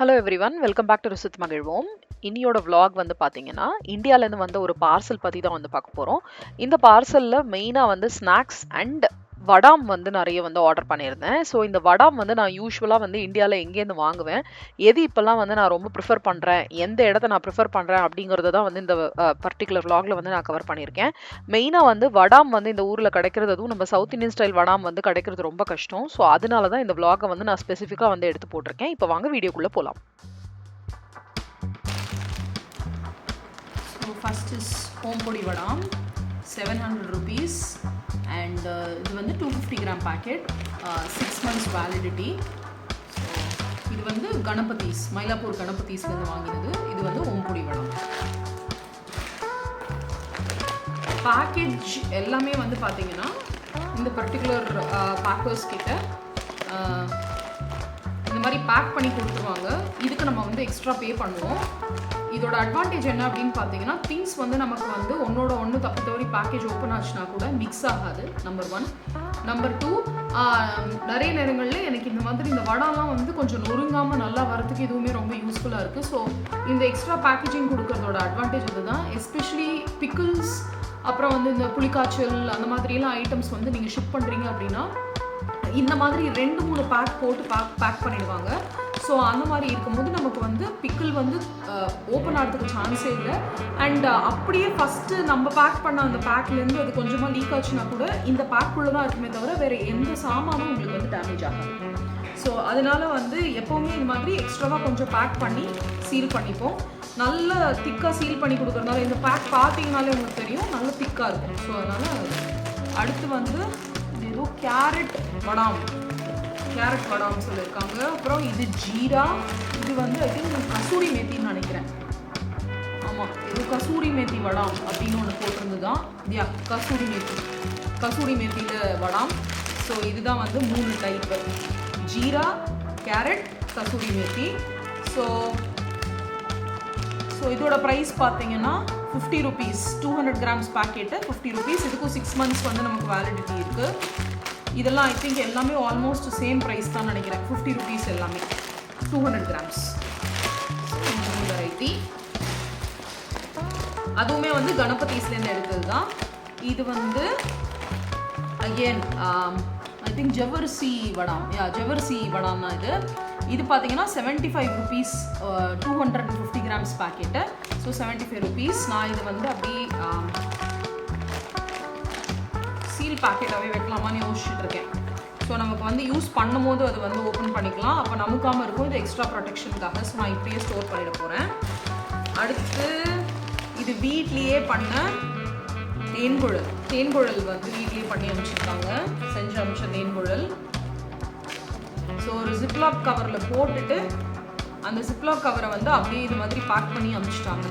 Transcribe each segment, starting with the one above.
Hello everyone welcome back to ரிசித் மகிழ்வோம் இன்னியோட vlog வந்து பார்த்தீங்கன்னா இந்தியாவிலேருந்து வந்த ஒரு பார்சல் பற்றி தான் வந்து பார்க்க போகிறோம் இந்த பார்சலில் மெயினாக வந்து ஸ்நாக்ஸ் அண்ட் வடாம் வந்து நிறைய வந்து ஆர்டர் பண்ணியிருந்தேன். ஸோ இந்த வடாம் வந்து நான் யூஸ்வலாக வந்து இந்தியாவில் எங்கேருந்து வாங்குவேன். எது இப்போல்லாம் வந்து நான் ரொம்ப ப்ரிஃபர் பண்ணுறேன் எந்த இடத்த நான் ப்ரிஃபர் பண்ணுறேன் அப்படிங்கிறத தான் வந்து இந்த பர்டிகுலர் vlogல வந்து நான் கவர் பண்ணியிருக்கேன். மெயினாக வந்து வடாம் வந்து இந்த ஊரில் கிடைக்கிறது அதுவும் நம்ம சவுத் இந்தியன் ஸ்டைல் வடாம் வந்து கிடைக்கிறது ரொம்ப கஷ்டம். ஸோ அதனால தான் இந்த vlog-அ வந்து நான் ஸ்பெசிஃபிக்காக வந்து எடுத்து போட்டிருக்கேன். இப்போ வாங்க வீடியோக்குள்ளே போகலாம் ஃபஸ்ட் இஸ் ஹோம் பொடி வடாம். Seven hundred rupees and uh, இது வந்து two fifty gram packet six months validity இது வந்து கணபதிஸ் மயிலாப்பூர் கணபதிஸ்லேருந்து வாங்கினது. இது வந்து ஹோம் வளம் வடம். பேக்கேஜ் எல்லாமே வந்து பார்த்தீங்கன்னா இந்த பர்டிகுலர் பேக்கர்ஸ் uh, கிட்ட uh, இந்த மாதிரி பேக் பண்ணி கொடுத்துருவாங்க. இதுக்கு நம்ம வந்து எக்ஸ்ட்ரா பே பண்ணுவோம். இதோட அட்வான்டேஜ் என்ன அப்படின்னு பார்த்தீங்கன்னா திங்ஸ் வந்து நமக்கு வந்து ஒன்னோட ஒன்று தப்பு தவறி பேக்கேஜ் ஓப்பன் ஆச்சுன்னா கூட மிக்ஸ் ஆகாது நம்பர் ஒன் நம்பர் டூ நிறைய நேரங்களில் எனக்கு இந்த மாதிரி இந்த வடாலாம் வந்து கொஞ்சம் நொறுங்காமல் நல்லா வரதுக்கு இதுவுமே ரொம்ப யூஸ்ஃபுல்லாக இருக்குது ஸோ இந்த எக்ஸ்ட்ரா பேக்கேஜிங் கொடுக்கறதோட அட்வான்டேஜ் அதுதான். எஸ்பெஷலி பிக்கிள்ஸ் அப்புறம் வந்து இந்த புளிக்காய்ச்சல் அந்த மாதிரிலாம் ஐட்டம்ஸ் வந்து நீங்கள் ஷிப் பண்ணுறீங்க அப்படின்னா இந்த மாதிரி ரெண்டு மூணு பேக் போட்டு பேக் பேக் பண்ணிடுவாங்க. ஸோ அந்த மாதிரி இருக்கும்போது நமக்கு வந்து பிக்கிள் வந்து ஓப்பன் ஆகிறதுக்கு சான்ஸே இல்லை. அண்ட் அப்படியே ஃபஸ்ட்டு நம்ம பேக் பண்ண அந்த பேக்லேருந்து அது கொஞ்சமாக லீக் ஆச்சுன்னா கூட இந்த பேக்குள்ளே தான் இருக்குமே தவிர வேறு எந்த சாமானும் உங்களுக்கு வந்து டேமேஜ் ஆகாது. ஸோ அதனால் வந்து எப்போவுமே இது மாதிரி எக்ஸ்ட்ராவாக கொஞ்சம் பேக் பண்ணி சீல் பண்ணிப்போம். நல்ல திக்காக சீல் பண்ணி கொடுக்குறதுனால இந்த பேக் பார்த்தீங்கனாலே உங்களுக்கு தெரியும் நல்ல திக்காக இருக்கும். ஸோ அதனால் அடுத்து வந்து ஏதோ கேரட் வடாம். கேரட் வடாம் சொல்லியிருக்காங்க. அப்புறம் இது ஜீரா இது வந்து ஐ திங்க் கசூரி மேத்தின்னு நினைக்கிறேன். ஆமாம் இது கசூரி மேத்தி வடாம் அப்படின்னு ஒன்று போட்டிருந்துதான். யா கசூரி மேத்தி. கசூரி மேத்தியில் வடாம். ஸோ இதுதான் வந்து மூணு type jeera carrot kasuri methi. So so இதோட ப்ரைஸ் பார்த்தீங்கன்னா fifty rupees two hundred grams packet fifty rupees இதுக்கும் சிக்ஸ் மந்த்ஸ் வந்து நமக்கு வேலிடிட்டி இருக்குது இதெல்லாம் ஐ திங்க் எல்லாமே ஆல்மோஸ்ட் சேம் ப்ரைஸ் தான் நினைக்கிறேன். ஃபிஃப்டி ருபீஸ் எல்லாமே. டூ ஹண்ட்ரட் கிராம்ஸ் வெரைட்டி அதுவுமே வந்து கணபதிஸ்லேருந்து எடுத்தது தான். இது வந்து அகேன் ஐ திங்க் ஜவர்சி வடாம். யா ஜவர்சி வடாம் தான் இது. இது பார்த்தீங்கன்னா seventy five rupees two hundred fifty grams packet so seventy five rupees நான் இது வந்து அப்படியே um, சீல் பேக்கெட்டாகவே வைக்கலாமான்னு யோசிச்சுட்டு இருக்கேன் ஸோ நமக்கு வந்து யூஸ் பண்ணும்போது அது வந்து ஓப்பன் பண்ணிக்கலாம். அப்போ நமக்காமல் இருக்கும். இது எக்ஸ்ட்ரா ப்ரொடெக்ஷனுக்காக ஸோ நான் இப்படியே ஸ்டோர் பண்ணிட போகிறேன் அடுத்து இது வீட்லேயே பண்ண தேன்குழல். தேன்குழல் வந்து வீட்லேயே பண்ணி அனுப்பிச்சிருக்காங்க. செஞ்சு அனுப்பிச்ச தேன்குழல். ஸோ ஒரு ஜிப்லாக் கவரில் போட்டுட்டு அந்த ஜிப்லாக் கவரை வந்து அப்படியே இது மாதிரி பேக் பண்ணி அனுப்பிச்சிட்டாங்க.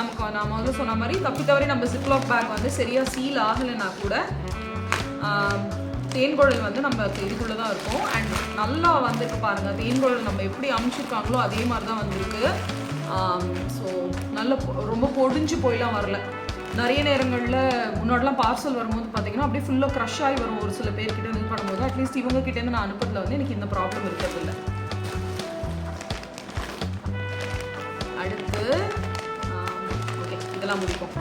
நமக்கு நான் முதல்ல சொன்ன மாதிரி தப்பி தவறி நம்ம சிப்லாக் பேக் வந்து சரியாக சீல் ஆகலைன்னா கூட தேன்குழல் வந்து நம்ம இதுக்குள்ளே தான் இருக்கும். அண்ட் நல்லா வந்துருக்கு பாருங்கள் தேன்குழல் நம்ம எப்படி அமுச்சிருக்காங்களோ அதே மாதிரி தான் வந்திருக்கு. ஸோ நல்ல ரொம்ப பொடிஞ்சு போயெலாம் வரல. நிறைய நேரங்களில் முன்னாடிலாம் பார்சல் வரும்போது பார்த்தீங்கன்னா அப்படியே ஃபுல்லாக க்ரஷ் ஆகி வரும் ஒரு சில பேர்கிட்ட இது பண்ணும்போது அட்லீஸ்ட் இவங்க கிட்டேருந்து நான் அனுப்புறதுல வந்து எனக்கு இந்த ப்ராப்ளம் இருக்கிறதில்ல. இதெல்லாம் முடிக்கும்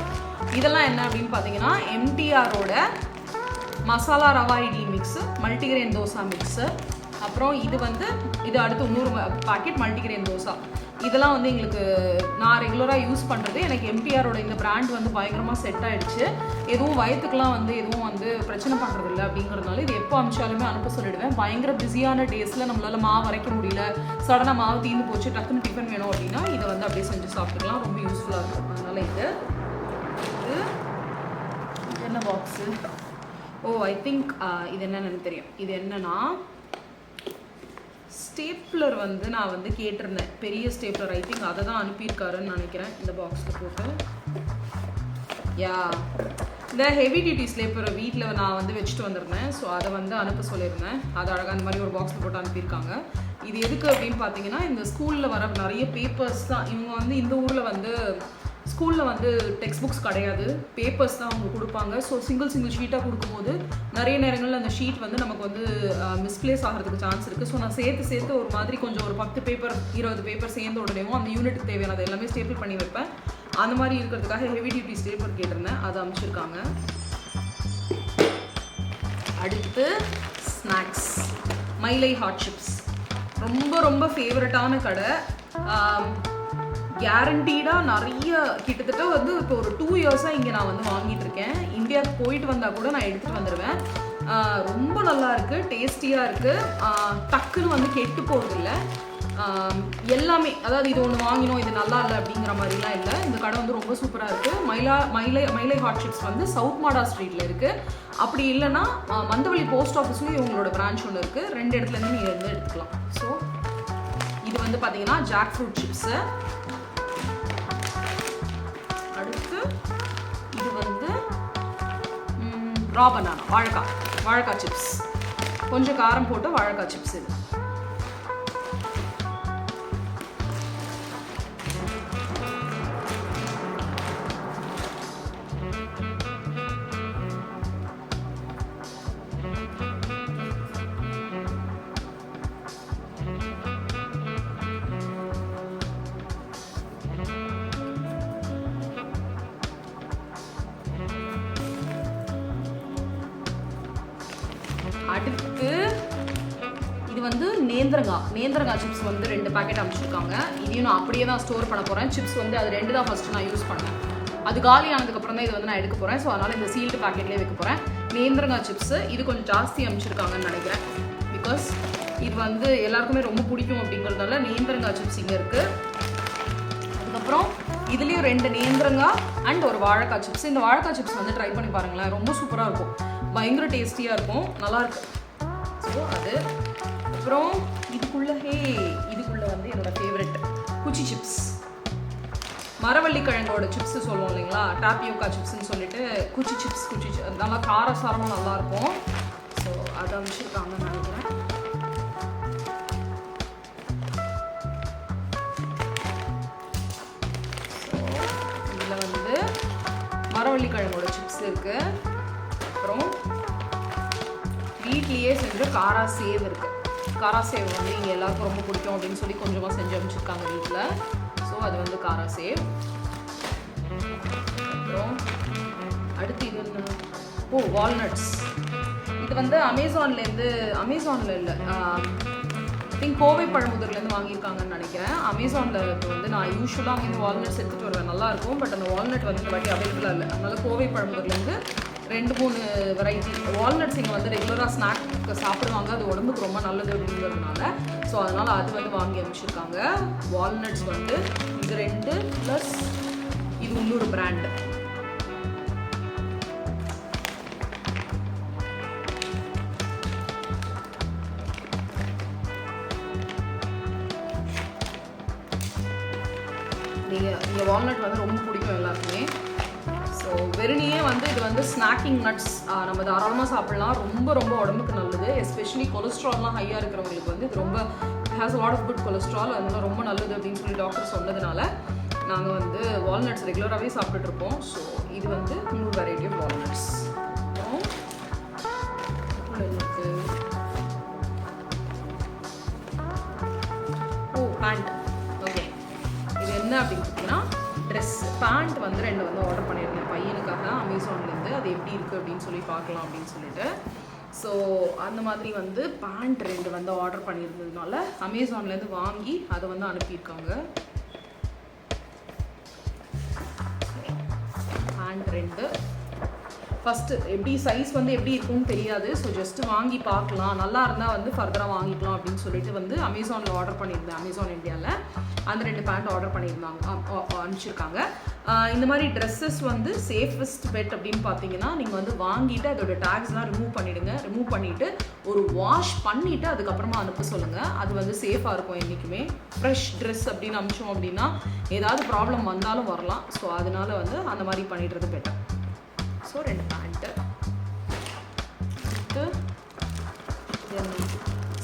இதெல்லாம் என்ன அப்படின்னு பார்த்தீங்கன்னா எம்டிஆரோட masala rava idli mix multigrain dosa mix அப்புறம் இது வந்து இது அடுத்து நூறு பாக்கெட் மல்டிகிரெயின் தோசா. இதெல்லாம் வந்து எங்களுக்கு நான் ரெகுலராக யூஸ் பண்ணுறது எனக்கு எம்டிஆரோட இந்த பிராண்ட் வந்து பயங்கரமாக செட் ஆகிடுச்சு எதுவும் வயத்துக்கெலாம் வந்து எதுவும் வந்து பிரச்சனை பண்ணுறது இல்லை அப்படிங்கிறதுனால இது எப்போ அனுப்பிச்சாலுமே அனுப்ப சொல்லிடுவேன். பயங்கர பிஸியான டேஸில் நம்மளால் மாவு வரைக்க முடியல. சடனாக மாவு தீர்ந்து போச்சு டக்குன்னு டிஃபன் வேணும் அப்படின்னா இதை வந்து அப்படியே செஞ்சு சாப்பிட்டுக்கலாம். ரொம்ப யூஸ்ஃபுல்லாக இருக்கும். அதனால் இது. இது. என்ன பாக்ஸு ஓ ஐ திங்க் இது என்னென்னு எனக்கு தெரியும். இது என்னன்னா ஸ்டேப்லர் வந்து நான் வந்து கேட்டிருந்தேன். பெரிய ஸ்டேப்லர் ஐ திங்க் அதை தான் அனுப்பியிருக்காருன்னு நினைக்கிறேன். இந்த பாக்ஸில் போட்டு. யா இந்த ஹெவி டியூட்டி ஸ்லேப்பரை வீட்டில் நான் வந்து வச்சுட்டு வந்திருந்தேன். ஸோ அதை வந்து அனுப்ப சொல்லியிருந்தேன். அது அழகாக அந்த மாதிரி ஒரு பாக்ஸில் போட்டு அனுப்பியிருக்காங்க. இது எதுக்கு அப்படின்னு பார்த்தீங்கன்னா இந்த ஸ்கூலில் வர நிறைய பேப்பர்ஸ் தான். இவங்க வந்து இந்த ஊரில் வந்து ஸ்கூலில் வந்து டெக்ஸ்ட் புக்ஸ் கிடையாது. பேப்பர்ஸ் தான் அவங்க கொடுப்பாங்க. ஸோ சிங்கிள் சிங்கிள் ஷீட்டாக கொடுக்கும்போது நிறைய நேரங்களில் அந்த ஷீட் வந்து நமக்கு வந்து மிஸ்பிளேஸ் ஆகிறதுக்கு சான்ஸ் இருக்குது ஸோ நான் சேர்த்து சேர்த்து ஒரு மாதிரி கொஞ்சம் ஒரு பத்து பேப்பர் இருபது பேப்பர் சேர்ந்த உடனேவும் அந்த யூனிட்டுக்கு தேவையானது எல்லாமே ஸ்டேபிள் பண்ணி வைப்பேன். அந்த மாதிரி இருக்கிறதுக்காக ஹெவி டியூட்டி ஸ்டேபிள் கேட்டிருந்தேன். அதை அமைச்சிருக்காங்க. அடுத்து ஸ்நாக்ஸ் மைலை ஹாட் சிப்ஸ் ரொம்ப ரொம்ப ஃபேவரட்டான கடை. கேரண்டீடாக நிறைய கிட்டத்தட்ட வந்து இப்போ ஒரு டூ இயர்ஸாக இங்கே நான் வந்து வாங்கிட்டு இருக்கேன் இந்தியாவுக்கு போயிட்டு வந்தால் கூட நான் எடுத்துகிட்டு வந்துடுவேன் ரொம்ப நல்லா இருக்குது டேஸ்டியாக இருக்குது டக்குன்னு வந்து கெட்டு போகிறதில்ல எல்லாமே அதாவது இது ஒன்று வாங்கினோம் இது நல்லா இல்லை அப்படிங்கிற மாதிரிலாம் இல்லை. இந்த கடை வந்து ரொம்ப சூப்பராக இருக்குது மயிலா மயிலை மயிலை ஹாட்ஷிப்ஸ் வந்து சவுத் மாடா ஸ்ட்ரீட்டில் இருக்குது அப்படி இல்லைன்னா ஆஹ் மந்தவள்ளி போஸ்ட் ஆஃபீஸ்லேயும் இவங்களோட பிரான்ச் ஒன்று இருக்குது ரெண்டு இடத்துலேருந்து நீங்கள் இருந்து எடுத்துக்கலாம். ஸோ இது வந்து பார்த்தீங்கன்னா jackfruit chips raw banana வாழைக்காய் வாழைக்காய் சிப்ஸ் கொஞ்சம் காரம் போட்டு வாழைக்காய் சிப்ஸ் இது நேந்திரங்காய் நேந்திரங்காய் சிப்ஸ் வந்து ரெண்டு பேக்கெட் அமைச்சிருக்காங்க. இதையும் நான் அப்படியே தான் ஸ்டோர் பண்ண போகிறேன் சிப்ஸ் வந்து அது ரெண்டு தான் ஃபஸ்ட்டு நான் யூஸ் பண்ணேன் அது காலி ஆனதுக்கப்புறம் தான் இது வந்து நான் எடுக்க போகிறேன் ஸோ அதனால் இந்த சீல்டு பேக்கெட்லேயே வைக்க போகிறேன் நேந்திரங்காய் சிப்ஸு இது கொஞ்சம் ஜாஸ்தி அமைச்சிருக்காங்கன்னு நினைக்கிறேன். பிகாஸ் இது வந்து எல்லாருக்குமே ரொம்ப பிடிக்கும் அப்படிங்கிறதுனால நேந்திரங்காய் சிப்ஸ் இங்கே இருக்குது அதுக்கப்புறம் இதுலேயும் ரெண்டு நேந்திரங்காய் அண்ட் ஒரு வாழைக்காய் சிப்ஸ் இந்த வாழைக்காய் சிப்ஸ் வந்து ட்ரை பண்ணி பாருங்களேன். ரொம்ப சூப்பராக இருக்கும். பயங்கர டேஸ்டியாக இருக்கும். நல்லாயிருக்கு ஸோ அது அப்புறம் இதுக்குள்ளே ஹே வந்து என்னோட ஃபேவரெட் குச்சி சிப்ஸ் மரவள்ளி கிழங்கோட சிப்ஸ் சொல்லுவோம் இல்லைங்களா? டாப்பியோக்கா சிப்ஸ்னு சொல்லிட்டு குச்சி சிப்ஸ் குச்சி நல்லா காரசாரமாக நல்லா நல்லாயிருக்கும் ஸோ அதை அமைச்சிருக்காங்கன்னு நினைக்கிறேன். இதில் வந்து மரவள்ளி கிழங்கோட சிப்ஸ் இருக்கு. அப்புறம் வீட்லேயே செஞ்ச காரா சேவ் இருக்கு. காரா சேவ் வந்து இங்கே எல்லாருக்கும் ரொம்ப பிடிக்கும் அப்படின்னு சொல்லி கொஞ்சமாக செஞ்சு அமைச்சிருக்காங்க வீட்டில் ஸோ அது வந்து காரா சேவ் அப்புறம் அடுத்து இது என்ன ஓ வால்நட்ஸ் இது வந்து அமேசான்லேருந்து அமேசானில் இல்லை திங்க் கோவை பழமுதிர்லேருந்து வாங்கியிருக்காங்கன்னு நினைக்கிறேன். அமேசானில் இப்போ வந்து நான் யூஸ்வலாக அங்கேருந்து வால்நட்ஸ் எடுத்துகிட்டு வருவேன். நல்லா இருக்கும். பட் அந்த வால்நட் வந்து இந்த வாட்டி அவைலபிளாக இல்லை. அதனால் கோவை பழமுதிர்லேருந்து ரெண்டு மூணு வெரைட்டி வால்நட்ஸ் இங்கே வந்து ரெகுலராக ஸ்நாக் சாப்பிடுவாங்க. அது உடம்புக்கு ரொம்ப நல்லது அப்படிங்கிறதுனால. ஸோ அதனால் அது வந்து வாங்கி அனுப்பிச்சிருக்காங்க வால்நட்ஸ் வந்து இது ரெண்டு ப்ளஸ் இது இன்னொரு பிராண்டு நீங்கள் இந்த வால்நட் வந்து ரொம்ப பிடிக்கும் எல்லாருக்குமே. ஸோ வெறுனியே வந்து இது வந்து ஸ்நாக்கிங் நட்ஸ் நம்ம தாராளமாக சாப்பிடலாம். ரொம்ப ரொம்ப உடம்புக்கு நல்லது. எஸ்பெஷலி கொலஸ்ட்ரால்லாம் ஹையாக இருக்கிறவங்களுக்கு வந்து இது ரொம்ப has lot of good cholesterol அதனால ரொம்ப நல்லது அப்படின்னு சொல்லி டாக்டர் சொன்னதுனால நாங்கள் வந்து வால்நட்ஸ் ரெகுலராகவே சாப்பிட்டுட்டு இருப்போம். ஸோ இது வந்து இன்னொரு வெரைட்டி ஆஃப் வால்நட்ஸ் ஓ பேண்ட் ஓகே இது என்ன அப்படின்னு பார்த்தீங்கன்னா ட்ரெஸ் பேண்ட் வந்து ரெண்டு வந்து ஆர்டர் பண்ணியிருந்தேன் பையனுக்காக அமேசான்லேருந்து அது எப்படி இருக்குது அப்படின்னு சொல்லி பார்க்கலாம் அப்படின்னு சொல்லிட்டு. ஸோ அந்த மாதிரி வந்து பேண்ட் ரெண்டு வந்து ஆர்டர் பண்ணியிருந்ததுனால அமேசான்லேருந்து வாங்கி அதை வந்து அனுப்பியிருக்காங்க. பேண்ட் ரெண்டு. ஃபஸ்ட்டு எப்படி சைஸ் வந்து எப்படி இருக்கும்னு தெரியாது. ஸோ ஜஸ்ட்டு வாங்கி பார்க்கலாம். நல்லா இருந்தால் வந்து ஃபர்தராக வாங்கிக்கலாம் அப்படின்னு சொல்லிட்டு வந்து அமேசானில் ஆர்டர் பண்ணியிருந்தேன். அமேசான் இந்தியாவில் அந்த ரெண்டு பேண்ட் ஆர்டர் பண்ணியிருந்தாங்க அனுப்பிச்சிருக்காங்க. இந்த மாதிரி ட்ரெஸ்ஸஸ் வந்து சேஃபஸ்ட் பெட் அப்படின்னு பார்த்தீங்கன்னா நீங்கள் வந்து வாங்கிட்டு அதோட டேக்ஸ்லாம் ரிமூவ் பண்ணிவிடுங்க ரிமூவ் பண்ணிவிட்டு ஒரு வாஷ் பண்ணிவிட்டு அதுக்கப்புறமா அனுப்ப சொல்லுங்கள் அது வந்து சேஃபாக இருக்கும் என்றைக்குமே ஃப்ரெஷ் ட்ரெஸ் அப்படின்னு அனுப்பிச்சோம் அப்படின்னா ஏதாவது ப்ராப்ளம் வந்தாலும் வரலாம். ஸோ அதனால வந்து அந்த மாதிரி பண்ணிடுறது பெட்டர் ஸோ ரெண்டு பேண்ட்டு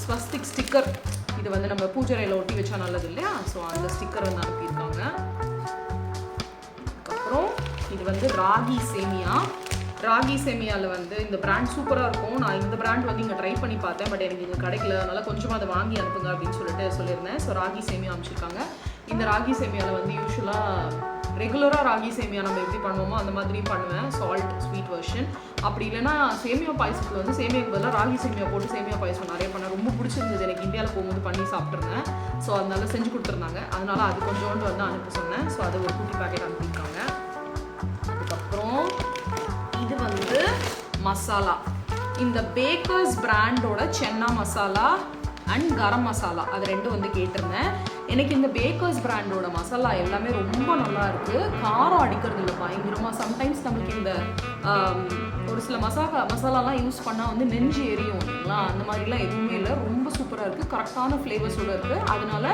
ஸ்வஸ்திக் ஸ்டிக்கர் இது வந்து நம்ம பூஜைறையில் ஒட்டி வச்சா நல்லது இல்லையா? ஸோ அந்த ஸ்டிக்கர் வந்து அனுப்பியிருக்காங்க. இது வந்து ராகி சேமியா. ராகி சேமியாவில் வந்து இந்த பிராண்ட் சூப்பராக இருக்கும். நான் இந்த பிராண்ட் வந்து இங்கே ட்ரை பண்ணி பார்த்தேன். பட் எனக்கு இங்கே கிடைக்கல. அதனால் கொஞ்சமாக அதை வாங்கி அனுப்புங்க அப்படின்னு சொல்லிட்டு சொல்லியிருந்தேன். ஸோ ராகி சேமியா அமைச்சிருக்காங்க இந்த ராகி சேமியாவில் வந்து யூஸ்வலாக ரெகுலராக ராகி சேமியா நம்ம எப்படி பண்ணுவோமோ அந்த மாதிரி பண்ணுவேன். சால்ட் ஸ்வீட் வெர்ஷன் அப்படி இல்லைன்னா சேமியா பாயசத்துக்கு வந்து சேமியாக்கு பதிலாக ராகி சேமியா போட்டு சேமியா பாயசம் நிறைய பண்ண ரொம்ப பிடிச்சிருந்தது. எனக்கு இந்தியாவில் போகும்போது பண்ணி சாப்பிட்ருந்தேன் ஸோ அதனால செஞ்சு கொடுத்துருந்தாங்க. அதனால அது கொஞ்சோண்டு வந்து அனுப்ப சொன்னேன். ஸோ அது ஒரு குட்டி பேக்கெட் அனுப்பியிருக்காங்க. அப்புறம் இது வந்து மசாலா. இந்த பேக்கர்ஸ் பிராண்டோட சென்னா மசாலா அண்ட் கரம் மசாலா. அது ரெண்டும் வந்து கேட்டிருந்தேன். எனக்கு இந்த பேக்கர்ஸ் பிராண்டோட மசாலா எல்லாமே ரொம்ப நல்லா இருக்கு. காரம் அடிக்கிறது இல்லை பயங்கரமாக சம்டைம்ஸ் நம்மளுக்கு இந்த ஒரு சில மசாலா மசாலாலாம் யூஸ் பண்ணால் வந்து நெஞ்சு எரியும் இல்லைங்களா? அந்த மாதிரிலாம் எதுவுமே இல்லை. ரொம்ப சூப்பராக இருக்குது கரெக்டான ஃப்ளேவர்ஸோடு இருக்குது அதனால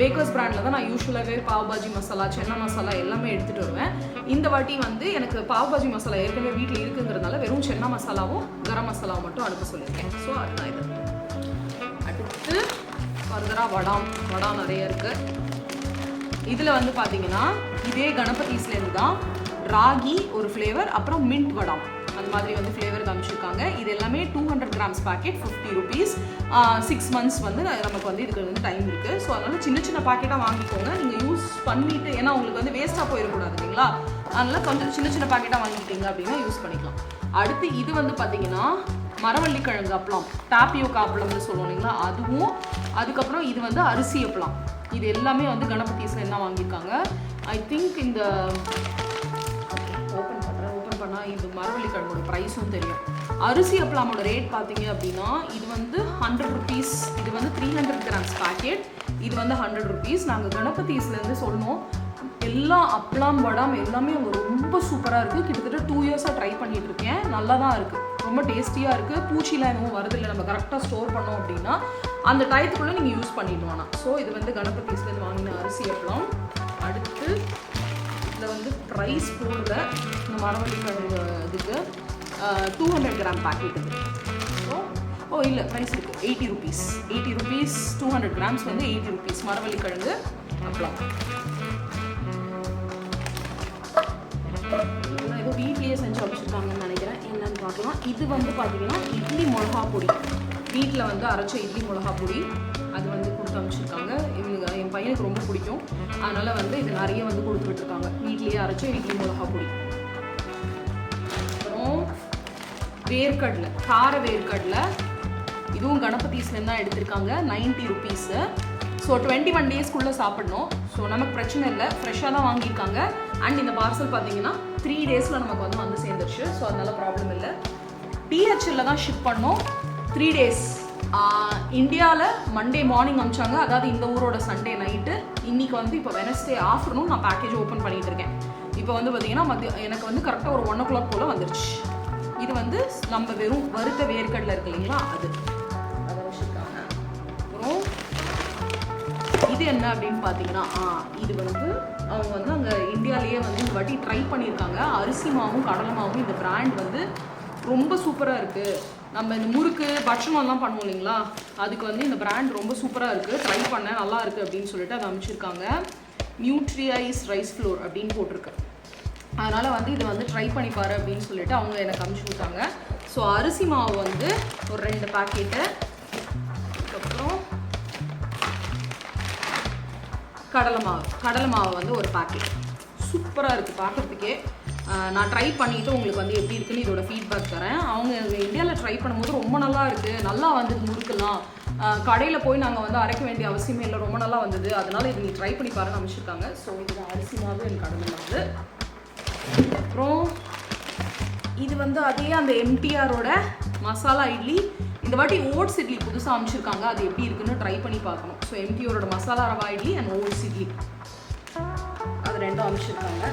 பேக்கர்ஸ் பிராண்டில் தான் நான் யூஸ்வலாகவே பாவ் பாஜி மசாலா சென்னா மசாலா எல்லாமே எடுத்துகிட்டு வருவேன். இந்த வாட்டி வந்து எனக்கு பாவ் பாஜி மசாலா ஏற்கனவே வீட்டில் இருக்குங்கிறதுனால வெறும் சென்னா மசாலாவும் கரம் மசாலாவும் மட்டும் அனுப்ப சொல்லியிருக்கேன். ஸோ அதுதான் இது. அடுத்து ஃபர்தராக வடாம் வடாம் நிறைய இருக்குது இதில் வந்து பார்த்தீங்கன்னா இதே கணபதிஸ்லேருந்து தான் ராகி ஒரு ஃப்ளேவர் அப்புறம் மின்ட் வடாம் அந்த மாதிரி வந்து ஃப்ளேவர் காமிச்சிருக்காங்க இது எல்லாமே two hundred grams packet fifty rupees six months வந்து நமக்கு வந்து இதுக்கு வந்து டைம் இருக்குது ஸோ அதனால சின்ன சின்ன பாக்கெட்டாக வாங்கிக்கோங்க. நீங்கள் யூஸ் பண்ணிட்டு ஏன்னா உங்களுக்கு வந்து வேஸ்ட்டாக போயிடக்கூடாது இல்லைங்களா? அதனால கொஞ்சம் சின்ன சின்ன பாக்கெட்டாக வாங்கிக்கிட்டீங்க அப்படின்னா யூஸ் பண்ணிக்கலாம். அடுத்து இது வந்து பார்த்தீங்கன்னா மரவள்ளி கிழங்கு அப்பளம் டாப்பியோக்கா அப்பளம்னு சொல்லுவோம் இல்லைங்களா? அதுவும் அதுக்கப்புறம் இது வந்து அரிசி அப்பளம். இது எல்லாமே வந்து கணபதிஸ்ல என்ன வாங்கியிருக்காங்க? ஐ திங்க் இந்த இது மரவள்ளி கிழங்கோட ப்ரைஸும் தெரியும். அரிசி அப்பளமோட ரேட் பார்த்தீங்க அப்படின்னா இது வந்து ஹண்ட்ரட் ருபீஸ் இது வந்து த்ரீ ஹண்ட்ரட் கிராம்ஸ் பேக்கெட் இது வந்து ஹண்ட்ரட் ருபீஸ் நாங்கள் கணபதிஸ்லேருந்து சொன்னோம் எல்லா அப்பளம் வடாம் எல்லாமே அவங்க ரொம்ப சூப்பராக இருக்குது கிட்டத்தட்ட டூ இயர்ஸாக ட்ரை பண்ணிட்டு இருக்கேன். நல்லா தான் இருக்குது ரொம்ப டேஸ்டியாக இருக்குது பூச்சிலாம் எதுவும் வரதில்லை நம்ம கரெக்டாக ஸ்டோர் பண்ணோம் அப்படின்னா அந்த டயத்துக்குள்ளே நீங்கள் யூஸ் பண்ணிட்டு வேணாம் ஸோ இது வந்து கணபதிஸ்லேருந்து வாங்கின அரிசி அப்பளம். அடுத்து இதில் வந்து ப்ரைஸ் போடல. இந்த மரவள்ளி இதுக்கு டூ ஹண்ட்ரட் கிராம் பேக்கெட் இது ஸோ ஓ இல்லை ப்ரைஸ் இருக்குது eighty rupees eighty rupees two hundred grams வந்து எயிட்டி ருபீஸ் மரவள்ளி கிழங்கு அப்பளம். ஏதோ வீட்லேயே செஞ்சு வச்சுருக்காங்கன்னு நினைக்கிறேன். என்னன்னு பார்க்கலாம். இது வந்து பார்த்தீங்கன்னா இட்லி மிளகா பொடி. வீட்டில் வந்து அரைச்ச இட்லி மிளகா பொடி. அது வந்து கொடுத்து அனுப்பிச்சிருக்காங்க இவங்க என் பையனுக்கு ரொம்ப பிடிக்கும். அதனால் வந்து இது நிறைய வந்து கொடுத்து விட்டுருக்காங்க வீட்லேயே அரைச்ச இட்லி மிளகா பொடி. வேர்க்கடலை கார வேர்க்கடலை. இதுவும் கணபதிஸ்லேருந்து தான் எடுத்திருக்காங்க. Ninety rupees so twenty one டேஸ்க்குள்ளே சாப்பிட்ணும். ஸோ நமக்கு பிரச்சனை இல்லை. ஃப்ரெஷ்ஷாக தான் வாங்கியிருக்காங்க. அண்ட் இந்த பார்சல் பார்த்தீங்கன்னா த்ரீ டேஸில் நமக்கு வந்து வந்து சேர்ந்துருச்சு. ஸோ அதனால ப்ராப்ளம் இல்லை. டிஹெச்எல்ல தான் ஷிப் பண்ணோம். த்ரீ டேஸ் இந்தியாவில் மண்டே மார்னிங் அமிச்சாங்க அதாவது இந்த ஊரோட சண்டே நைட்டு இன்னைக்கு வந்து இப்போ வெனஸ்டே ஆஃப்டர்நூன் நான் பேக்கேஜ் ஓப்பன் பண்ணிகிட்டு இருக்கேன். இப்போ வந்து பார்த்தீங்கன்னா மத்திய எனக்கு வந்து கரெக்டாக ஒரு ஒன் ஓ கிளாக் போல் வந்துருச்சு. இது வந்து நம்ம வெறும் வறுத்த வேர்க்கடலை இருக்கு இல்லைங்களா? அது. அதை வச்சுருக்காங்க. அப்புறம் இது என்ன அப்படின்னு பார்த்தீங்கன்னா இது வந்து அவங்க வந்து அங்கே இந்தியாவிலேயே வந்து இந்த வாட்டி ட்ரை பண்ணியிருக்காங்க. அரிசி மாவும் கடலை மாவும் இந்த பிராண்ட் வந்து ரொம்ப சூப்பராக இருக்குது நம்ம இந்த முறுக்கு பட்சணம்லாம் பண்ணுவோம் இல்லைங்களா? அதுக்கு வந்து இந்த பிராண்ட் ரொம்ப சூப்பராக இருக்குது ட்ரை பண்ண நல்லா இருக்குது அப்படின்னு சொல்லிட்டு அதை அமைச்சிருக்காங்க. நியூட்ரிஐஸ் ரைஸ் ஃப்ளோர் அப்படின்னு போட்டிருக்கு. அதனால் வந்து இதை வந்து ட்ரை பண்ணி பாரு அப்படின்னு சொல்லிட்டு அவங்க எனக்கு அனுப்பிச்சி விட்டாங்க ஸோ அரிசி மாவு வந்து ஒரு ரெண்டு பாக்கெட்டு அதுக்கப்புறம் கடலை மாவு. கடலை மாவு வந்து ஒரு பாக்கெட் சூப்பராக இருக்குது பார்க்குறதுக்கே நான் ட்ரை பண்ணிவிட்டு உங்களுக்கு வந்து எப்படி இருக்குன்னு இதோட ஃபீட்பேக் தரேன். அவங்க இந்தியாவில் ட்ரை பண்ணும்போது ரொம்ப நல்லா இருக்குது நல்லா வந்தது முறுக்கலாம் கடையில் போய் நாங்கள் வந்து அரைக்க வேண்டிய அவசியமே இல்லை. ரொம்ப நல்லா வந்தது. அதனால் இது நீ ட்ரை பண்ணி பாருன்னு அமைச்சிருக்காங்க ஸோ இது அரிசி மாவு எனக்கு கடலை மாவு. அப்புறம் இது வந்து அதே அந்த எம்டிஆரோட மசாலா இட்லி. இந்த வாட்டி ஓட்ஸ் இட்லி புதுசாக அமைச்சிருக்காங்க அது எப்படி இருக்குன்னு ட்ரை பண்ணி பார்க்கணும். ஸோ எம்டிஆரோட மசாலா ரவா இட்லி அண்ட் ஓட்ஸ் இட்லி. அது ரெண்டும் அமைச்சிருக்காங்க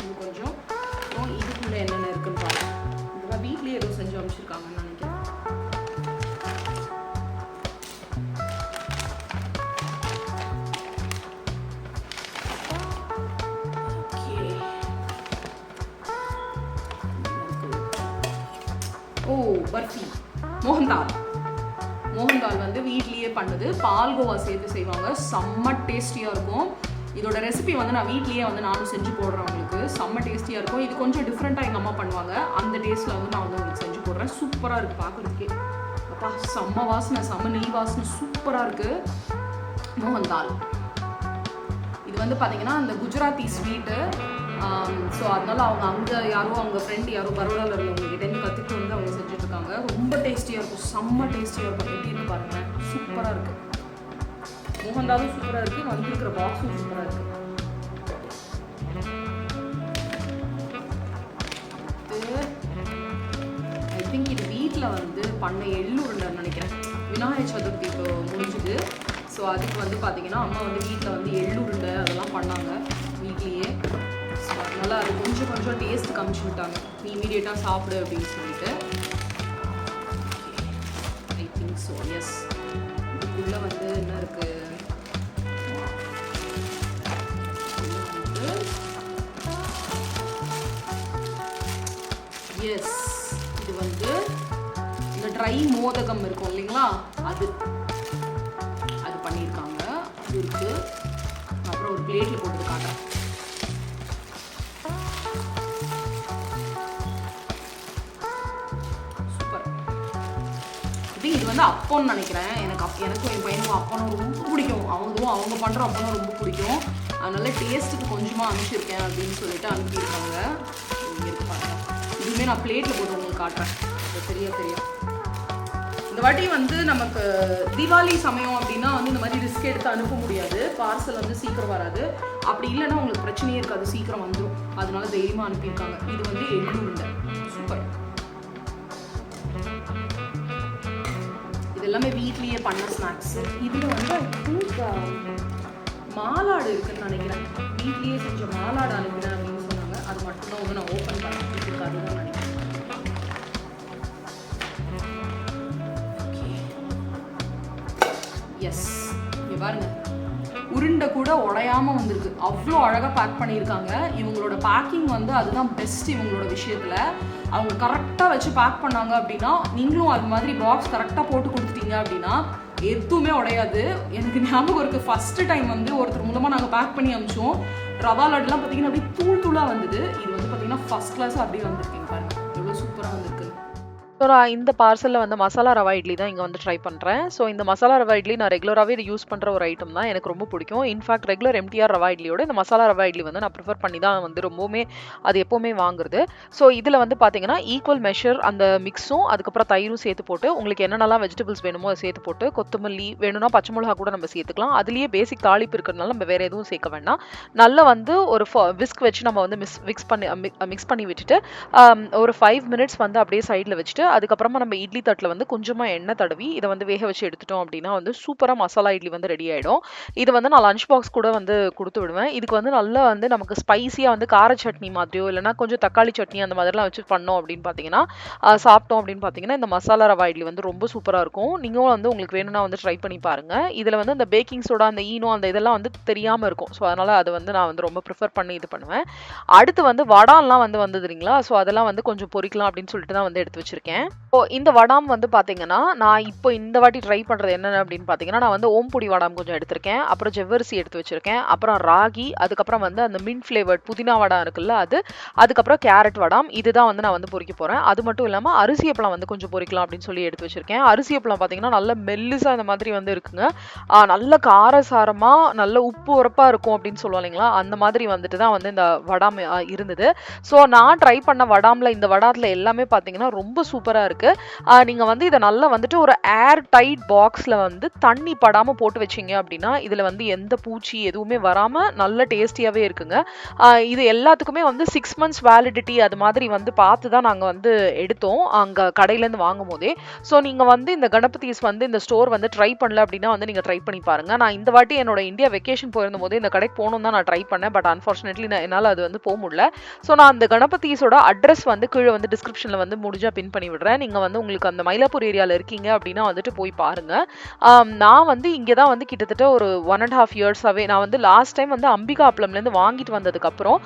இது கொஞ்சம். அப்புறம் இதுக்குள்ளே என்னென்ன இருக்குன்னு பார்க்கலாம். இதெல்லாம் வீட்லேயே ஏதோ செஞ்சு அமைச்சிருக்காங்கன்னு நினைக்கிறேன் மோகன்தால். மோகன்தால் வந்து வீட்லேயே பண்ணுது. பால்கோவா சேர்த்து செய்வாங்க. செம்ம டேஸ்டியாக இருக்கும். இதோட ரெசிபி வந்து நான் வீட்லேயே வந்து நானும் செஞ்சு போடுறேன் உங்களுக்கு. செம்ம டேஸ்டியாக இருக்கும். இது கொஞ்சம் டிஃப்ரெண்ட்டாக எங்கள் அம்மா பண்ணுவாங்க. அந்த டேஸ்ட்டில் வந்து நான் வந்து உங்களுக்கு செஞ்சு போடுறேன். சூப்பராக இருக்குது பார்க்குறதுக்கே அப்பா செம்ம வாசனை செம்ம நெய் வாசனை. சூப்பராக இருக்குது மோகன் தால் இது வந்து பார்த்தீங்கன்னா அந்த குஜராத்தி ஸ்வீட்டு ஸோ அதனால அவங்க அங்கே யாரோ அவங்க ஃப்ரெண்ட் யாரோ பரோடாவில் உள்ளவங்க கிட்டேருந்து கற்றுட்டு வந்து அவங்க செஞ்சுட்டு இருக்காங்க ரொம்ப டேஸ்டியாக இருக்கும். செம்ம டேஸ்டியாக இருக்கும். எப்படி இருக்கு பாருங்க. சூப்பராக இருக்கு. மோகன்தாலும் சூப்பராக இருக்கு. வந்திருக்கிற பாக்ஸும் சூப்பராக இருக்கு. ஐ திங்க் இது வீட்டில் வந்து பண்ண எள்ளு நினைக்கிறேன். விநாயகர் சதுர்த்தி இப்போ முடிஞ்சுது. ஸோ அதுக்கு வந்து பார்த்தீங்கன்னா அம்மா வந்து வீட்டில் வந்து எள்ளு உருண்டை அதெல்லாம் பண்ணாங்க. வீட்லேயே. ஸோ அதனால் அது கொஞ்சம் கொஞ்சம் டேஸ்ட் காமிச்சு விட்டாங்க. நீ இமீடியட்டாக சாப்பிடு அப்படின்னு சொல்லிட்டு. ஐ திங்க் ஸோ எஸ் இதுக்குள்ளே வந்து என்ன இருக்குது எஸ் இது வந்து இந்த ட்ரை மோதகம் இருக்கும் இல்லைங்களா? அது. அது பண்ணியிருக்காங்க. அது அப்புறம் ஒரு பிளேட்டில் போட்டு காட்டுறேன் இது இது வந்து அப்போன்னு நினைக்கிறேன். எனக்கு அப் எனக்கும் என் பையனும் அப்பனும் ரொம்ப பிடிக்கும். அவங்களும் அவங்க பண்ணுற அப்பனும் ரொம்ப பிடிக்கும். அதனால டேஸ்ட்டுக்கு கொஞ்சமாக அனுப்பிச்சிருக்கேன் அப்படின்னு சொல்லிட்டு அனுப்பியிருக்காங்க. இருக்கு பாருங்க. இதுவுமே நான் பிளேட்டில் போட்டு உங்களுக்கு காட்டுறேன். பெரிய பெரிய இந்த வாட்டி வந்து நமக்கு தீபாவளி சமயம் அப்படின்னா வந்து இந்த மாதிரி ரிஸ்க் எடுத்து அனுப்ப முடியாது. பார்சல் வந்து சீக்கிரம் வராது. அப்படி இல்லைன்னா உங்களுக்கு பிரச்சனையே இருக்காது. சீக்கிரம் வந்துடும் அதனால தைரியமாக அனுப்பியிருக்காங்க. இது வந்து எள்ளு உருண்டை எல்லாமே வீட்லயே பண்ண ஸ்நாக்ஸ் இதுல வந்து மாலாடு இருக்குன்னு நினைக்கிறேன். வீட்லயே செஞ்ச மாலாடு அனுப்பினேன் அப்படின்னு சொன்னாங்க. அது மட்டும் தான் வந்து நான் ஓப்பன் பண்ணி அதுதான் நினைக்கிறேன். எஸ் இங்க பாருங்க. உருண்டை கூட உடையாம வந்திருக்கு. அவ்வளோ அழகாக பேக் பண்ணியிருக்காங்க. இவங்களோட பேக்கிங் வந்து அதுதான் பெஸ்ட் இவங்களோட விஷயத்தில். அவங்க கரெக்டாக வச்சு பேக் பண்ணாங்க அப்படின்னா நீங்களும் அது மாதிரி பாக்ஸ் கரெக்டாக போட்டு பார்த்தீங்க அப்படின்னா எதுவுமே உடையாது. எனக்கு ஞாபகம் இருக்கு ஃபர்ஸ்ட் டைம் வந்து ஒருத்தர் மூலமாக நாங்கள் பேக் பண்ணி அமிச்சோம் ரவா லட்டுலாம் பார்த்தீங்கன்னா அப்படியே தூள் தூளாக வந்தது. இது வந்து பார்த்தீங்கன்னா ஃபர்ஸ்ட் கிளாஸ் அப்படியே வந்திருக்கீங்க பாருங்க. எவ்வளோ சூப்பராக வந்திருக்கு. ஸோ நான் இந்த பார்சலில் வந்து மசாலா ரவா இட்லி தான் இங்கே வந்து ட்ரை பண்ணுறேன் ஸோ இந்த மசாலா ரவா இட்லி நான் ரெகுலராகவே இது யூஸ் பண்ணுற ஒரு ஐட்டம் தான் எனக்கு ரொம்ப பிடிக்கும். In fact regular MTR rava இட்லியோட இந்த மசாலா ரவா இட்லி வந்து நான் ப்ரிஃபர் பண்ணி தான் வந்து ரொம்பவுமே அது எப்போவுமே வாங்குறது. ஸோ இதில் வந்து பார்த்தீங்கன்னா ஈக்குவல் மெஷர் அந்த மிக்ஸும் அதுக்கப்புறம் தயிரும் சேர்த்து போட்டு உங்களுக்கு என்னென்னலாம் வெஜிடபிள்ஸ் வேணுமோ அதை சேர்த்து போட்டு கொத்தமல்லி வேணும்னா பச்சை மிளகா கூட நம்ம சேர்த்துக்கலாம். அதுலேயே பேசிக் தாளிப்பு இருக்கிறதுனால நம்ம வேறு எதுவும் சேர்க்க வேண்டாம். நல்லா வந்து ஒரு விஸ்க் வச்சு நம்ம வந்து மிஸ் மிக்ஸ் பண்ணி மிக்ஸ் பண்ணி விட்டுட்டு um, ஒரு ஃபைவ் மினிட்ஸ் வந்து அப்படியே சைடில் வச்சுட்டு அதுக்கப்புறமா நம்ம இட்லி தட்டில் வந்து கொஞ்சமாக எண்ணெய் தடவி இதை வந்து வேக வச்சு எடுத்துட்டோம் அப்படின்னா வந்து சூப்பராக மசாலா இட்லி வந்து ரெடி ஆகிடும் இது வந்து நான் லஞ்ச் பாக்ஸ் கூட வந்து கொடுத்து விடுவேன். இதுக்கு வந்து நல்லா வந்து நமக்கு ஸ்பைசியாக வந்து கார சட்னி மாதிரியோ இல்லைனா கொஞ்சம் தக்காளி சட்னி அந்த மாதிரிலாம் வச்சு பண்ணோம் அப்படின்னு பார்த்தீங்கன்னா சாப்பிட்டோம் அப்படின்னு பார்த்தீங்கன்னா இந்த மசாலா ரவா இட்லி வந்து ரொம்ப சூப்பராக இருக்கும். நீங்களும் வந்து உங்களுக்கு வேணும்னா வந்து ட்ரை பண்ணி பாருங்க. இதில் வந்து அந்த பேக்கிங் சோடா அந்த ஈனோ அந்த இதெல்லாம் வந்து தெரியாமல் இருக்கும். ஸோ அதனால் அது வந்து நான் வந்து ரொம்ப ப்ரிஃபர் பண்ணி இது பண்ணுவேன். அடுத்து வந்து வடான்லாம் வந்து வந்ததுங்களா ஸோ அதெல்லாம் வந்து கொஞ்சம் பொரிக்கலாம் அப்படின்னு சொல்லிட்டு தான் வந்து எடுத்து வச்சுருக்கேன். இப்போ இந்த வடாம் வந்து பார்த்தீங்கன்னா நான் இப்போ இந்த வாட்டி ட்ரை பண்ணுறது என்னென்ன அப்படின்னு பார்த்தீங்கன்னா நான் வந்து ஓம்புடி வடாம் கொஞ்சம் எடுத்திருக்கேன். அப்புறம் ஜவ்வரிசி எடுத்து வச்சுருக்கேன். அப்புறம் ராகி அதுக்கப்புறம் வந்து அந்த மின் ஃப்ளேவர்ட் புதினா வடம் இருக்குல்ல அது. அதுக்கப்புறம் கேரட் வடாம். இதுதான் வந்து நான் வந்து பொறிக்க போகிறேன் அது மட்டும் இல்லாமல் அரிசி அப்பளம் வந்து கொஞ்சம் பொறிக்கலாம் அப்படின்னு சொல்லி எடுத்து வச்சுருக்கேன். அரிசி அப்பளம் பார்த்தீங்கன்னா நல்ல மெல்லுசாக இந்த மாதிரி வந்து இருக்குங்க. நல்ல காரசாரமாக நல்ல உப்பு உரப்பாக இருக்கும் அப்படின்னு சொல்லுவோம் இல்லைங்களா? அந்த மாதிரி வந்துட்டு தான் வந்து இந்த வடாம் இருந்தது. ஸோ நான் ட்ரை பண்ண வடாமில் இந்த வடாத்தில் எல்லாமே பார்த்தீங்கன்னா ரொம்ப சூப்பராக இருக்குது நீங்கள் வந்து இதை நல்லா வந்துட்டு ஒரு ஏர் டைட் பாக்ஸில் வந்து தண்ணி படாமல் போட்டு வச்சீங்க அப்படின்னா இதில் வந்து எந்த பூச்சி எதுவுமே வராமல் நல்ல டேஸ்டியாகவே இருக்குங்க. இது எல்லாத்துக்குமே வந்து சிக்ஸ் மந்த்ஸ் வேலிடிட்டி அது மாதிரி வந்து பார்த்து தான் நாங்கள் வந்து எடுத்தோம். அங்கே கடையிலேருந்து வாங்கும் போதே ஸோ நீங்கள் வந்து இந்த கணபதிஸ் வந்து இந்த ஸ்டோர் வந்து ட்ரை பண்ணல அப்படின்னா வந்து நீங்கள் ட்ரை பண்ணி பாருங்கள் நான் இந்த வாட்டி என்னோட இந்தியா வெக்கேஷன் போயிருந்த போது இந்த கடைக்கு போகணும் தான் நான் ட்ரை பண்ணேன். பட் அன்ஃபார்ச்சுனேட்லி நான் என்னால் அது வந்து போக முடியல. ஸோ நான் அந்த கணபதிஸோட அட்ரஸ் வந்து கீழே வந்து டிஸ்கிரிப்ஷனில் வந்து முடிஞ்சால் பின் பண்ணி விடுறேன். நீங்கள் வந்து உங்களுக்கு அந்த மயிலாப்பூர் ஏரியாவில் இருக்கீங்க அப்படின்னா வந்துட்டு போய் பாருங்கள் நான் வந்து இங்கே தான் வந்து கிட்டத்தட்ட ஒரு ஒன் அண்ட் ஹாஃப் இயர்ஸாகவே நான் வந்து லாஸ்ட் டைம் வந்து அம்பிகா அப்பளம்லேருந்து வாங்கிட்டு வந்ததுக்கப்புறம்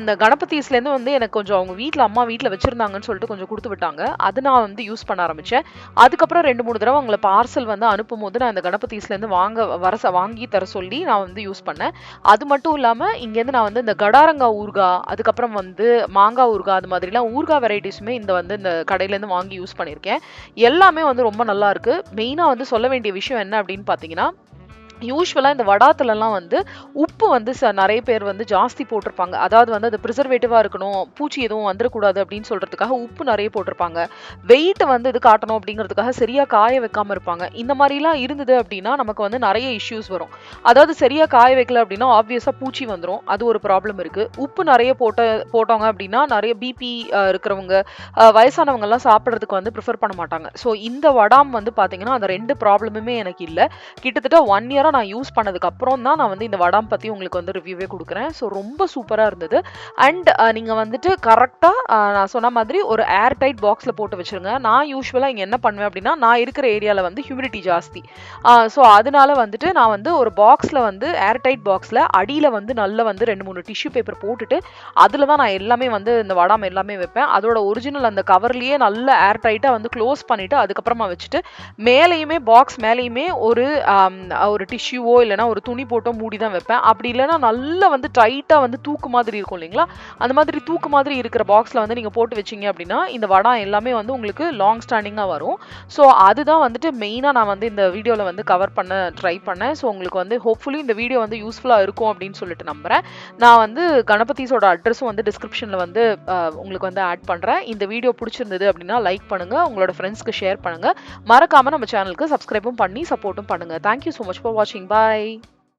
இந்த கணபதிஸ்லேருந்து வந்து எனக்கு கொஞ்சம் அவங்க வீட்டில் அம்மா வீட்டில் வச்சுருந்தாங்கன்னு சொல்லிட்டு கொஞ்சம் கொடுத்து விட்டாங்க. அது நான் வந்து யூஸ் பண்ண ஆரம்பித்தேன் அதுக்கப்புறம் ரெண்டு மூணு தடவை அவங்கள பார்சல் வந்து அனுப்பும் போது நான் இந்த கணபதிஸ்லேருந்து வாங்க வர வாங்கி தர சொல்லி நான் வந்து யூஸ் பண்ணேன். அது மட்டும் இல்லாமல் இங்கேருந்து நான் வந்து இந்த கடாரங்கா ஊறுகாய் அதுக்கப்புறம் வந்து மாங்காய் ஊர்கா அது மாதிரிலாம் ஊர்கா வெரைட்டிஸுமே இந்த வந்து இந்த கடையிலேருந்து வாங்கி யூஸ் பண்ணியிருக்கேன் எல்லாமே வந்து ரொம்ப நல்லா இருக்கு. மெயினாக வந்து சொல்ல வேண்டிய விஷயம் என்ன அப்படின்னு பார்த்தீங்கன்னா யூஸ்வலாக இந்த வடாத்துலலாம் வந்து உப்பு வந்து ச நிறைய பேர் வந்து ஜாஸ்தி போட்டிருப்பாங்க. அதாவது வந்து அது ப்ரிசர்வேட்டிவாக இருக்கணும் பூச்சி எதுவும் வந்துடக்கூடாது அப்படின்னு சொல்கிறதுக்காக உப்பு நிறைய போட்டிருப்பாங்க. வெயிட் வந்து இது காட்டணும் அப்படிங்கிறதுக்காக சரியாக காய வைக்காமல் இருப்பாங்க. இந்த மாதிரிலாம் இருந்தது அப்படின்னா நமக்கு வந்து நிறைய இஷ்யூஸ் வரும். அதாவது சரியாக காய வைக்கல அப்படின்னா ஆப்வியஸாக பூச்சி வந்துடும் அது ஒரு ப்ராப்ளம் இருக்குது உப்பு நிறைய போட்ட போட்டவங்க அப்படின்னா நிறைய பிபி இருக்கிறவங்க வயசானவங்கெல்லாம் சாப்பிட்றதுக்கு வந்து ப்ரிஃபர் பண்ண மாட்டாங்க. ஸோ இந்த வடாம் வந்து பார்த்தீங்கன்னா அந்த ரெண்டு ப்ராப்ளமுமே எனக்கு இல்லை. கிட்டத்தட்ட ஒன் இயராக நான் யூஸ் பண்ணதுக்கப்புறம் தான் நான் வந்து இந்த வடாம் பற்றி உங்களுக்கு வந்து ரிவ்யூவே கொடுக்குறேன். ஸோ ரொம்ப சூப்பராக இருந்தது. அண்ட் நீங்கள் வந்துட்டு கரெக்டாக நான் சொன்ன மாதிரி ஒரு ஏர் டைட் பாக்ஸில் போட்டு வச்சிருங்க. நான் யூஸ்வலாக இங்கே என்ன பண்ணுவேன் அப்படின்னா நான் இருக்கிற ஏரியாவில் வந்து ஹியூமிடிட்டி ஜாஸ்தி. ஸோ அதனால வந்துட்டு நான் வந்து ஒரு பாக்ஸில் வந்து ஏர் டைட் பாக்ஸில் அடியில் வந்து நல்ல வந்து ரெண்டு மூணு டிஷ்யூ பேப்பர் போட்டுட்டு அதில் தான் நான் எல்லாமே வந்து இந்த வடாம் எல்லாமே வைப்பேன். அதோட ஒரிஜினல் அந்த கவர்லேயே நல்ல ஏர் டைட்டாக வந்து க்ளோஸ் பண்ணிவிட்டு அதுக்கப்புறமா வச்சுட்டு மேலேயுமே பாக்ஸ் மேலேயுமே ஒரு ஒரு டிஷ்யூ டிஷ்யூவோ இல்லைனா ஒரு துணி போட்டோ மூடி தான் வைப்பேன். அப்படி இல்லைன்னா நல்லா வந்து டைட்டாக வந்து தூக்கு மாதிரி இருக்கும் இல்லைங்களா? அந்த மாதிரி தூக்கு மாதிரி இருக்கிற பாக்ஸில் வந்து நீங்கள் போட்டு வச்சீங்க அப்படின்னா இந்த வடம் எல்லாமே வந்து உங்களுக்கு லாங் ஸ்டாண்டிங்காக வரும். ஸோ அதுதான் வந்துட்டு மெயினாக நான் வந்து இந்த வீடியோவில் வந்து கவர் பண்ண ட்ரை பண்ணேன். ஸோ உங்களுக்கு வந்து ஹோப்ஃபுல்லி இந்த வீடியோ வந்து யூஸ்ஃபுல்லாக இருக்கும் அப்படின்னு சொல்லிட்டு நம்புகிறேன் நான் வந்து கணபதிஸோட அட்ரஸும் வந்து டிஸ்கிரிப்ஷனில் வந்து உங்களுக்கு வந்து ஆட் பண்ணுறேன் இந்த வீடியோ பிடிச்சிருந்தது அப்படின்னா லைக் பண்ணுங்கள் உங்களோட ஃப்ரெண்ட்ஸ்க்கு ஷேர் பண்ணுங்கள் மறக்காமல் நம்ம சேனலுக்கு சப்ஸ்கிரைபும் பண்ணி சப்போர்ட்டும் பண்ணுங்கள் தேங்க்யூ ஸோ மச் ஃபார் வாட்சிங் பாய்